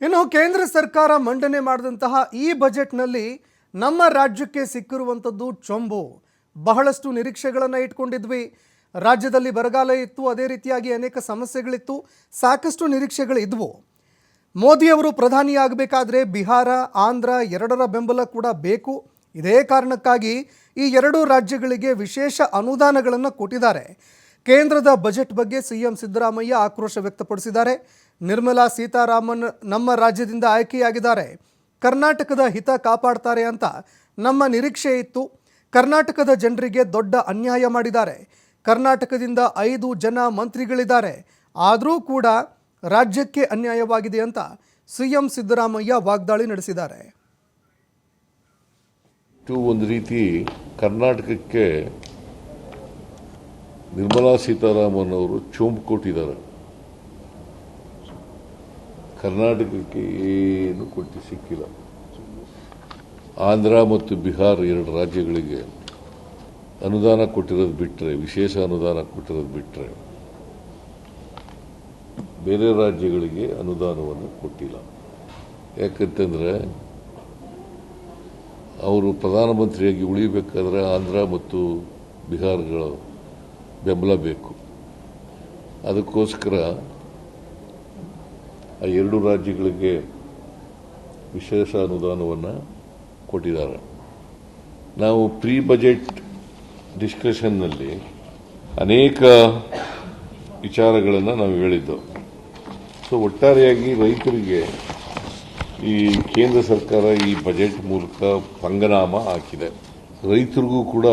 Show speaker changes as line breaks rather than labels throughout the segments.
ಇನ್ನು ಕೇಂದ್ರ ಸರ್ಕಾರ ಮಂಡನೆ ಮಾಡಿದಂತಹ ಈ ಬಜೆಟ್ನಲ್ಲಿ ನಮ್ಮ ರಾಜ್ಯಕ್ಕೆ ಸಿಕ್ಕಿರುವಂಥದ್ದು ಚೊಂಬು. ಬಹಳಷ್ಟು ನಿರೀಕ್ಷೆಗಳನ್ನು ಇಟ್ಕೊಂಡಿದ್ವಿ. ರಾಜ್ಯದಲ್ಲಿ ಬರಗಾಲ ಇತ್ತು, ಅದೇ ರೀತಿಯಾಗಿ ಅನೇಕ ಸಮಸ್ಯೆಗಳಿತ್ತು, ಸಾಕಷ್ಟು ನಿರೀಕ್ಷೆಗಳು ಇದ್ವು ಮೋದಿಯವರು ಪ್ರಧಾನಿಯಾಗಬೇಕಾದ್ರೆ ಬಿಹಾರ, ಆಂಧ್ರ ಎರಡರ ಬೆಂಬಲ ಕೂಡ ಬೇಕು. ಇದೇ ಕಾರಣಕ್ಕಾಗಿ ಈ ಎರಡೂ ರಾಜ್ಯಗಳಿಗೆ ವಿಶೇಷ ಅನುದಾನಗಳನ್ನು ಕೊಟ್ಟಿದ್ದಾರೆ. ಕೇಂದ್ರದ ಬಜೆಟ್ ಬಗ್ಗೆ ಸಿಎಂ ಸಿದ್ದರಾಮಯ್ಯ ಆಕ್ರೋಶ ವ್ಯಕ್ತಪಡಿಸಿದ್ದಾರೆ. ನಿರ್ಮಲಾ ಸೀತಾರಾಮನ್ ನಮ್ಮ ರಾಜ್ಯದಿಂದ ಆಯ್ಕೆಯಾಗಿದ್ದಾರೆ. ಕರ್ನಾಟಕದ ಹಿತ ಕಾಪಾಡ್ತಾರೆ ಅಂತ ನಮ್ಮ ನಿರೀಕ್ಷೆ ಇತ್ತು. ಕರ್ನಾಟಕದ ಜನರಿಗೆ ದೊಡ್ಡ ಅನ್ಯಾಯ ಮಾಡಿದ್ದಾರೆ. ಕರ್ನಾಟಕದಿಂದ ಐದು ಜನ ಮಂತ್ರಿಗಳಿದ್ದಾರೆ. ಆದರೂ ಕೂಡ ರಾಜ್ಯಕ್ಕೆ ಅನ್ಯಾಯವಾಗಿದೆ ಅಂತ ಸಿಎಂ ಸಿದ್ದರಾಮಯ್ಯ ವಾಗ್ದಾಳಿ ನಡೆಸಿದ್ದಾರೆ.
ಒಂದು ರೀತಿ ಕರ್ನಾಟಕಕ್ಕೆ ನಿರ್ಮಲಾ ಸೀತಾರಾಮನ್ ಅವರು ಚೋಂಬು ಕೊಟ್ಟಿದ್ದಾರೆ. ಕರ್ನಾಟಕಕ್ಕೆ ಏನು ಕೊಟ್ಟು ಸಿಕ್ಕಿಲ್ಲ. ಆಂಧ್ರ ಮತ್ತು ಬಿಹಾರ್ ಎರಡು ರಾಜ್ಯಗಳಿಗೆ ಅನುದಾನ ಕೊಟ್ಟಿರೋದು ಬಿಟ್ಟರೆ ವಿಶೇಷ ಅನುದಾನ ಕೊಟ್ಟಿರೋದು ಬಿಟ್ಟರೆ ಬೇರೆ ರಾಜ್ಯಗಳಿಗೆ ಅನುದಾನವನ್ನು ಕೊಟ್ಟಿಲ್ಲ. ಯಾಕಂತಂದರೆ ಅವರು ಪ್ರಧಾನಮಂತ್ರಿಯಾಗಿ ಉಳಿಬೇಕಾದ್ರೆ ಆಂಧ್ರ ಮತ್ತು ಬಿಹಾರಗಳ ಬೆಂಬಲ ಬೇಕು. ಅದಕ್ಕೋಸ್ಕರ ಆ ಎರಡು ರಾಜ್ಯಗಳಿಗೆ ವಿಶೇಷ ಅನುದಾನವನ್ನು ಕೊಟ್ಟಿದ್ದಾರೆ. ನಾವು ಪ್ರೀ ಬಜೆಟ್ ಡಿಸ್ಕಷನ್ನಲ್ಲಿ ಅನೇಕ ವಿಚಾರಗಳನ್ನು ನಾವು ಹೇಳಿದ್ದೆವು. ಸೊ, ಒಟ್ಟಾರೆಯಾಗಿ ರೈತರಿಗೆ ಈ ಕೇಂದ್ರ ಸರ್ಕಾರ ಈ ಬಜೆಟ್ ಮೂಲಕ ಪಂಗನಾಮ ಹಾಕಿದೆ. ರೈತರಿಗೂ ಕೂಡ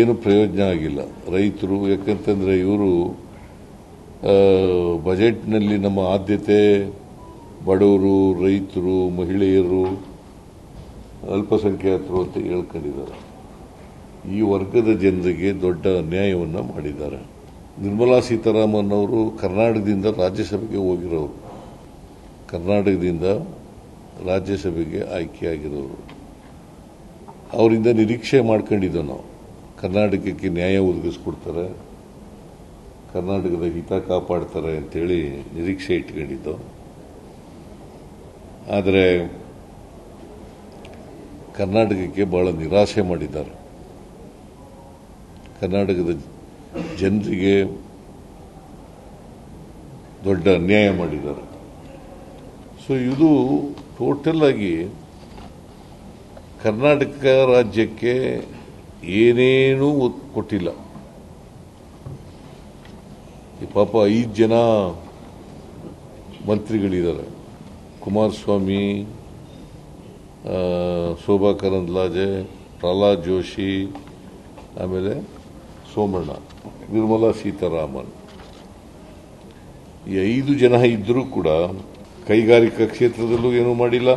ಏನು ಪ್ರಯೋಜನ ಆಗಿಲ್ಲ. ರೈತರು ಯಾಕಂತಂದರೆ ಇವರು ಬಜೆಟ್ನಲ್ಲಿ ನಮ್ಮ ಆದ್ಯತೆ ಬಡವರು, ರೈತರು, ಮಹಿಳೆಯರು ಅಲ್ಪಸಂಖ್ಯಾತರು ಅಂತ ಹೇಳ್ಕೊಂಡಿದ್ದಾರೆ. ಈ ವರ್ಗದ ಜನರಿಗೆ ದೊಡ್ಡ ಅನ್ಯಾಯವನ್ನು ಮಾಡಿದ್ದಾರೆ. ನಿರ್ಮಲಾ ಸೀತಾರಾಮನ್ ಅವರು ಕರ್ನಾಟಕದಿಂದ ರಾಜ್ಯಸಭೆಗೆ ಹೋಗಿರೋರು. ಕರ್ನಾಟಕದಿಂದ ರಾಜ್ಯಸಭೆಗೆ ಆಯ್ಕೆಯಾಗಿರೋರು. ಅವರಿಂದ ನಿರೀಕ್ಷೆ ಮಾಡ್ಕೊಂಡಿದ್ದೋ ನಾವು. ಕರ್ನಾಟಕಕ್ಕೆ ನ್ಯಾಯ ಒದಗಿಸ್ಕೊಡ್ತಾರೆ, ಕರ್ನಾಟಕದ ಹಿತ ಕಾಪಾಡ್ತಾರೆ ಅಂತೇಳಿ ನಿರೀಕ್ಷೆ ಇಟ್ಕೊಂಡಿದ್ದು. ಆದರೆ ಕರ್ನಾಟಕಕ್ಕೆ ಬಹಳ ನಿರಾಸೆ ಮಾಡಿದ್ದಾರೆ. ಕರ್ನಾಟಕದ ಜನರಿಗೆ ದೊಡ್ಡ ಅನ್ಯಾಯ ಮಾಡಿದ್ದಾರೆ. ಸೊ ಇದು ಟೋಟಲ್ ಆಗಿ ಕರ್ನಾಟಕ ರಾಜ್ಯಕ್ಕೆ ಏನೇನೂ ಕೊಟ್ಟಿಲ್ಲ. ಈ ಪಾಪ ಐದು ಜನ ಮಂತ್ರಿಗಳಿದ್ದಾರೆ. ಕುಮಾರಸ್ವಾಮಿ ಶೋಭಾ ಕರಂದ್ಲಾಜೆ ಪ್ರಹ್ಲಾದ್ ಜೋಶಿ, ಆಮೇಲೆ ಸೋಮಣ್ಣ, ನಿರ್ಮಲಾ ಸೀತಾರಾಮನ್. ಈ ಐದು ಜನ ಇದ್ದರೂ ಕೂಡ ಕೈಗಾರಿಕಾ ಕ್ಷೇತ್ರದಲ್ಲೂ ಏನೂ ಮಾಡಿಲ್ಲ.